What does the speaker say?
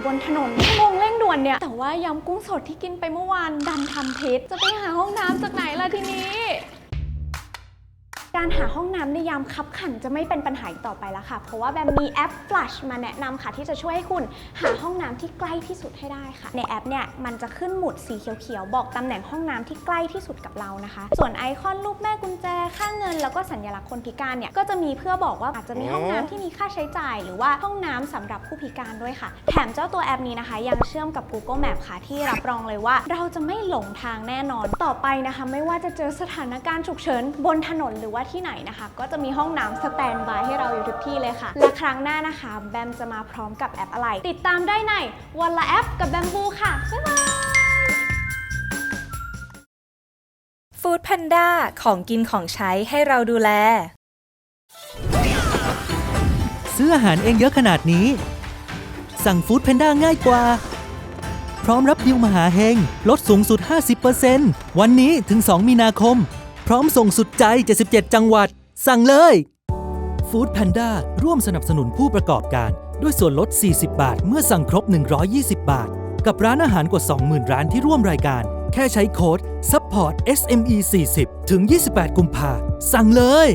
อยู่บนถนนชั่วโมงเร่งด่วนเนี่ย แต่ว่ายำกุ้งสดที่กินไปเมื่อวานดันทำพิษจะไปหาห้องน้ำจากไหนล่ะทีนี้ การหาห้องน้ำในยามคับขันจะไม่เป็นปัญหาอีกต่อไปแล้วค่ะ เพราะว่าแบมมีแอป Flush มาแนะนำค่ะ ที่จะช่วยให้คุณหาห้องน้ำที่ใกล้ที่สุดให้ได้ค่ะ ในแอปเนี่ยมันจะขึ้นหมุดสีเขียวๆ บอกตำแหน่งห้องน้ำที่ใกล้ที่สุดกับเรานะคะ ส่วนไอคอนรูปแม่กุญแจ ค่าเงิน แล้วก็สัญลักษณ์คนพิการเนี่ยก็จะมีเพื่อบอกว่าอาจจะมีห้องน้ำที่มีค่าใช้จ่าย หรือว่าห้องน้ำสำหรับผู้พิการด้วยค่ะ แถมเจ้าตัวแอปนี้นะคะ ยังเชื่อมกับ Google Map ค่ะที่รับรองเลยว่า เราจะไม่หลงทางแน่นอนต่อไปนะคะ ไม่ว่าจะเจอสถานการณ์ฉุกเฉินบนถนนหรือว่าที่ไหนนะคะ ก็จะมีห้องน้ำสแตนบายให้เราอยู่ทุกที่เลยค่ะ และครั้งหน้านะคะ แบมจะมาพร้อมกับแอปอะไร ติดตามได้ในวันละแอปกับแบมบูค่ะ บ๊ายบาย ฟู้ดแพนด้าของกินของใช้ให้เราดูแล ซื้ออาหารเองเยอะขนาดนี้ สั่งฟู้ดแพนด้าง่ายกว่า พร้อมรับดิวมหาเฮง ลดสูงสุด 50%วันนี้ถึง 2 มีนาคมพ ร้อมส่งสุดใจ 77 จังหวัด สั่งเลยฟู้ดแพนด้าร่วมสนับสนุนผู้ประกอบการ ด้วยส่วนลด 40 บาท เมื่อสั่งครบ 120 บาท กับร้านอาหารกว่า 20,000 ร้านที่ร่วมรายการ แค่ใช้โค้ด support SME 40ถึง 28 กุมภาสั่งเลย